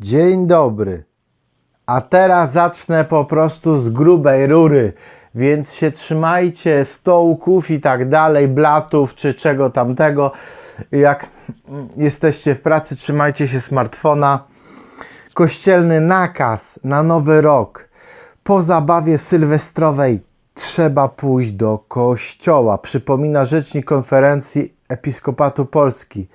Dzień dobry. A teraz zacznę po prostu z grubej rury, więc się trzymajcie stołków i tak dalej, blatów czy czego tamtego. Jak jesteście w pracy, trzymajcie się smartfona. Kościelny nakaz na nowy rok. Po zabawie sylwestrowej trzeba pójść do kościoła, przypomina rzecznik konferencji Episkopatu Polski.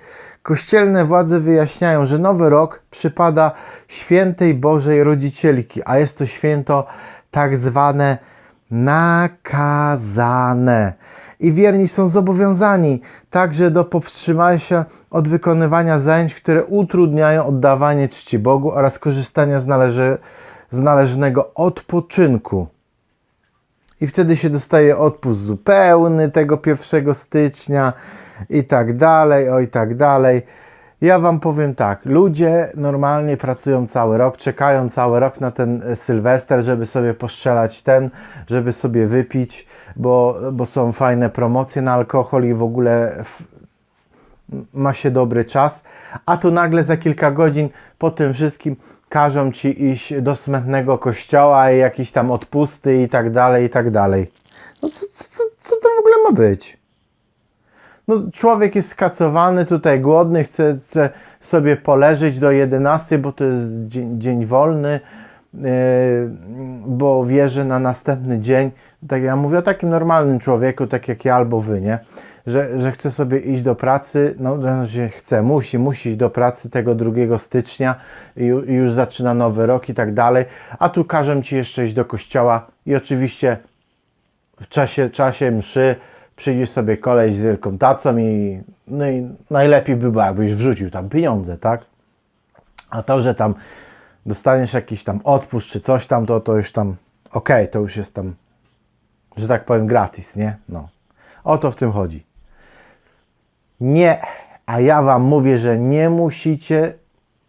Kościelne władze wyjaśniają, że nowy rok przypada świętej Bożej Rodzicielki, a jest to święto tak zwane nakazane. I wierni są zobowiązani także do powstrzymania się od wykonywania zajęć, które utrudniają oddawanie czci Bogu oraz korzystania z, należy, z należnego odpoczynku. I wtedy się dostaje odpust zupełny tego 1 stycznia i tak dalej, o i tak dalej. Ja Wam powiem tak, ludzie normalnie pracują cały rok, czekają cały rok na ten e, Sylwester, żeby sobie postrzelać ten, żeby sobie wypić, bo, bo są fajne promocje na alkohol i w ogóle ma się dobry czas, a tu nagle za kilka godzin po tym wszystkim każą ci iść do smętnego kościoła i jakieś tam odpusty i tak dalej, i tak dalej. No co, co, co, to w ogóle ma być? No, człowiek jest skacowany, tutaj głodny, chce, chce sobie poleżeć do 11, bo to jest dzień, dzień wolny, yy, bo wierzy na następny dzień. Tak ja mówię o takim normalnym człowieku, tak jak ja albo wy, nie? Że, że chce sobie iść do pracy, no że chce, musi, musi iść do pracy tego 2 stycznia i, ju- i już zaczyna nowy rok i tak dalej, a tu każą ci jeszcze iść do kościoła i oczywiście w czasie, czasie mszy przyjdzie sobie koleś z wielką tacą i, no i najlepiej by było, jakbyś wrzucił tam pieniądze, tak? A to, że tam dostaniesz jakiś tam odpust czy coś tam, to, to już tam okej, to już jest tam, że tak powiem, gratis, nie? No. O to w tym chodzi. Nie, a ja Wam mówię, że nie musicie,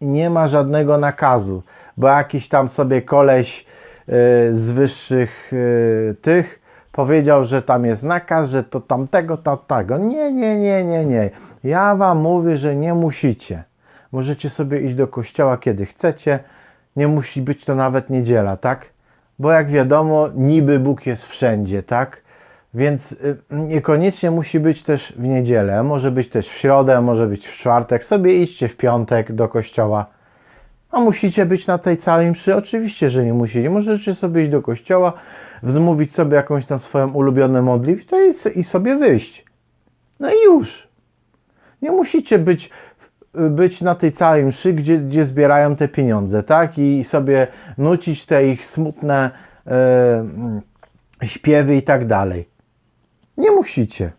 nie ma żadnego nakazu, bo jakiś tam sobie koleś y, z wyższych y, tych powiedział, że tam jest nakaz, że to tamtego, to tego. Nie, nie, nie, nie, nie. Ja Wam mówię, że nie musicie. Możecie sobie iść do kościoła kiedy chcecie. Nie musi być to nawet niedziela, tak? Bo jak wiadomo, niby Bóg jest wszędzie, tak? Więc y, niekoniecznie musi być też w niedzielę. Może być też w środę, może być w czwartek. Sobie idźcie w piątek do kościoła. A musicie być na tej całej mszy? Oczywiście, że nie musicie. Możecie sobie iść do kościoła, wzmówić sobie jakąś tam swoją ulubioną modlitwę i, sobie wyjść. No i już. Nie musicie być, być na tej całej mszy, gdzie, gdzie zbierają te pieniądze, tak? I sobie nucić te ich smutne e, mm, śpiewy i tak dalej. Nie musicie.